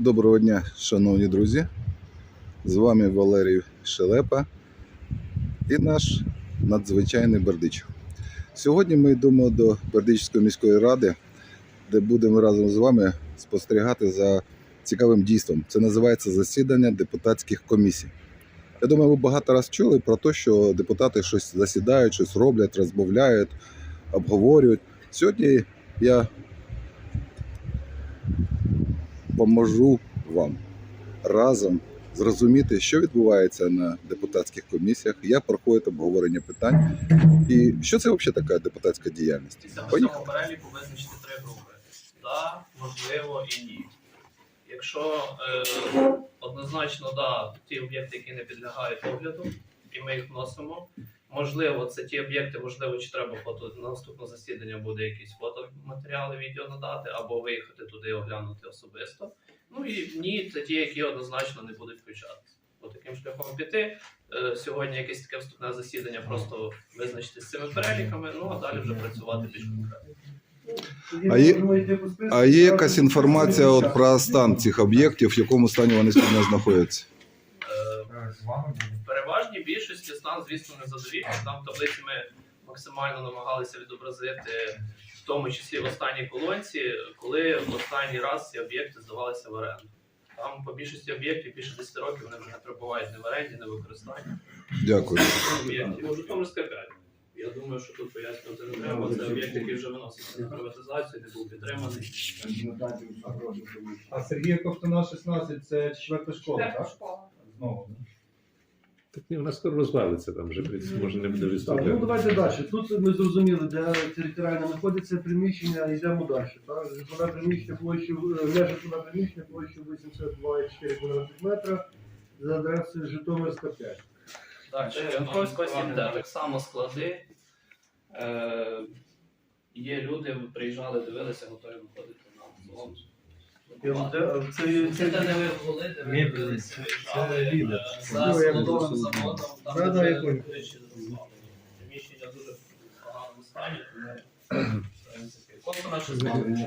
Доброго дня, шановні друзі. З вами Валерій Шелепа і наш надзвичайний Бердичів. Сьогодні ми йдемо до Бердичівської міської ради, де будемо разом з вами спостерігати за цікавим дійством. Це називається засідання депутатських комісій. Я думаю, ви багато раз чули про те, що депутати щось засідають, щось роблять, розмовляють, обговорюють. Сьогодні я поможу вам разом зрозуміти, що відбувається на депутатських комісіях, як проходить обговорення питань, і що це взагалі така депутатська діяльність. Після Поїхали. цього переліку визначити три групи: да, можливо і ні. Якщо е, однозначно да, ті об'єкти, які не підлягають огляду, і ми їх вносимо. Можливо, це ті об'єкти, можливо, чи треба фото на наступне засідання буде якісь фотоматеріали, відео надати, або виїхати туди і оглянути особисто. Ну і ні, це ті, які однозначно не будуть включатися. Бо таким шляхом піти. Е, сьогодні якесь таке вступне засідання, просто визначити з цими переліками, ну а далі вже працювати більш конкретно. А є- А є якась інформація от про стан цих об'єктів, в якому стані вони спільно знаходяться? Е, переважній більшості стан, звісно, не задовільний. Там в таблиці ми максимально намагалися відобразити, в тому числі в останній колонці, коли в останній раз ці об'єкти здавалися в оренду. Там по більшості об'єктів більше 10 років вони вже не перебувають ні в оренді, ні в використанні. Дякую. Ну, Житомирська 5. Я думаю, що тут пояснювати не треба. Це об'єкт, який вже виносився на приватизацію, не був підтриманий. А Сергія Ковтуна 16 це четверта школа, так? школа. Знову. Да? Так ні, вона скоро розвалиться, там вже може не буде Так, ну давайте далі. Тут ми зрозуміли, де територіально знаходиться приміщення, йдемо далі. Так? Житлове приміщення площею, е, межа житлове приміщення площею 82,4 квадратних метра за адресою Житомирська 5. Так, Янковська 7, де так само склади. Е, є люди, приїжджали, дивилися, готові виходити на аукціон. Це, це, де не ви були, де ви Мебель. Це лідер. за складовим заводом, там. Приміщення дуже поганому стані, тому.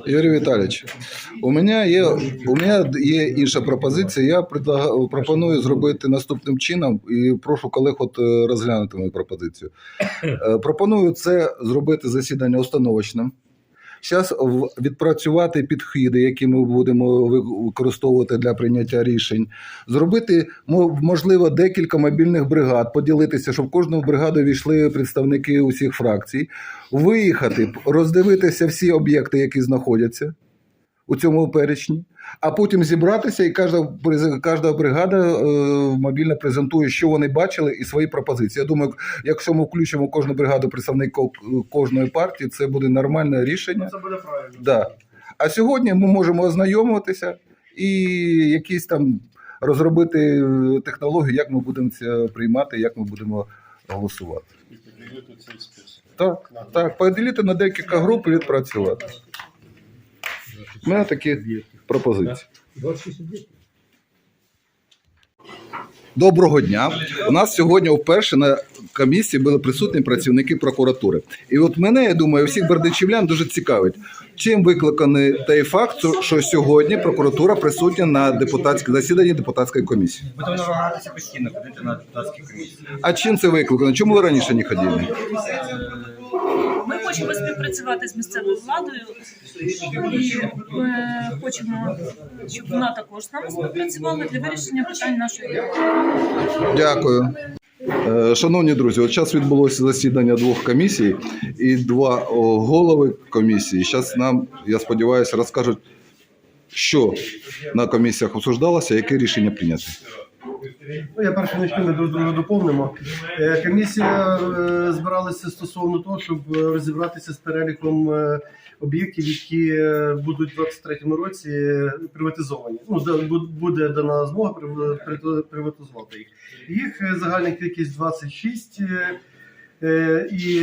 Юрій Віталійович, у мене є, у мене є інша пропозиція. Я пропоную зробити наступним чином і прошу колег от е, розглянути мою пропозицію. Е, Пропоную це зробити засідання установочним. Зараз відпрацювати підходи, які ми будемо використовувати для прийняття рішень, зробити можливо декілька мобільних бригад, поділитися, щоб в кожну бригаду війшли представники усіх фракцій, виїхати, роздивитися всі об'єкти, які знаходяться у цьому перечні, а потім зібратися, і кожна, приз- кожна бригада е, мобільно презентує, що вони бачили, і свої пропозиції. Я думаю, якщо ми включимо кожну бригаду представників кожної партії, це буде нормальне рішення. це буде правильно. Да. А сьогодні ми можемо ознайомитися і якісь там розробити е, технологію, як ми будемо це приймати, як ми будемо голосувати. Так, так, поділити на декілька груп і відпрацювати. У мене такі пропозиції. 26 об'єктів. Доброго дня. У нас сьогодні вперше на комісії були присутні працівники прокуратури. І от мене, я думаю, всіх бердичівлян дуже цікавить, чим викликаний той факт, що сьогодні прокуратура присутня на депутатському засіданні депутатської комісії. Будемо намагатися постійно ходити на депутатські комісії. А чим це викликано? Чому ви раніше не ходили? Ми хочемо співпрацювати з місцевою владою і е, хочемо, щоб вона також з нами співпрацювала для вирішення питань нашої. Дякую. Е, Шановні друзі, от зараз відбулося засідання двох комісій і два голови комісії. Зараз нам, я сподіваюся, розкажуть, що на комісіях обсуждалося, яке рішення прийняти. Ну, я перше почну, ми друг друга доповнимо. Е, Комісія е, збиралася стосовно того, щоб е, розібратися з переліком об'єктів, які будуть у 2023 році приватизовані. Ну, буде дана змога приватизувати їх. Їх загальна кількість 26. е, е, І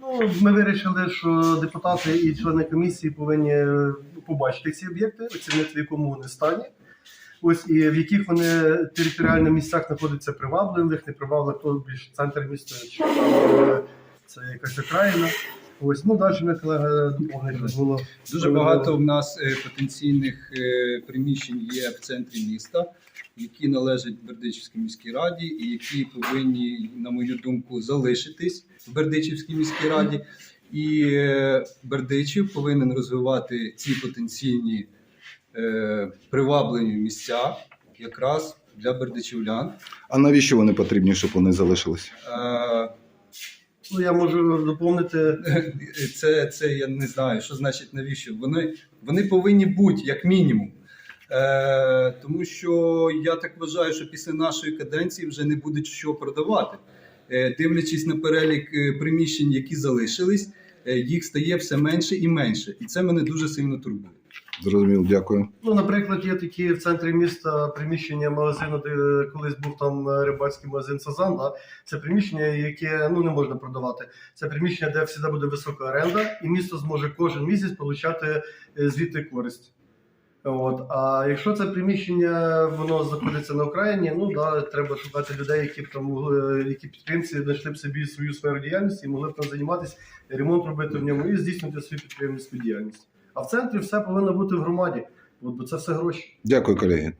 ну, ми вирішили, що депутати і члени комісії повинні побачити ці об'єкти, оцінити в якому вони стані. Ось і в яких вони територіально місцях знаходяться привабливих, непривабливих, то більш центр міста, чи це якась окраїна. Ось, ну далі ми колега було. Дуже багато в нас е, потенційних е, приміщень є в центрі міста, які належать Бердичівській міській раді, і які повинні, на мою думку, залишитись в Бердичівській міській раді. І е, Бердичів повинен розвивати ці потенційні е, приваблені місця якраз для бердичівлян. А навіщо вони потрібні, щоб вони залишились? Е, Ну, я можу доповнити. це, це я не знаю, що значить навіщо. Вони, вони повинні бути як мінімум. Е, тому що я так вважаю, що після нашої каденції вже не буде що продавати. Е, дивлячись на перелік е, приміщень, які залишились, їх стає все менше і менше. І це мене дуже сильно турбує. Зрозуміло, дякую. Ну, наприклад, є такі в центрі міста приміщення магазину, де колись був там е, рибацький магазин Сазан. Да? Це приміщення, яке ну не можна продавати. Це приміщення, де завжди буде висока оренда, і місто зможе кожен місяць отримати звідти користь. От. А якщо це приміщення воно знаходиться на Україні, ну да, треба шукати людей, які б там могли, які підприємці знайшли б собі свою сферу діяльності і могли б там займатися, ремонт робити в ньому і здійснювати свою підприємницьку діяльність. А в центрі все повинно бути в громаді, бо це все гроші. Дякую, колеги.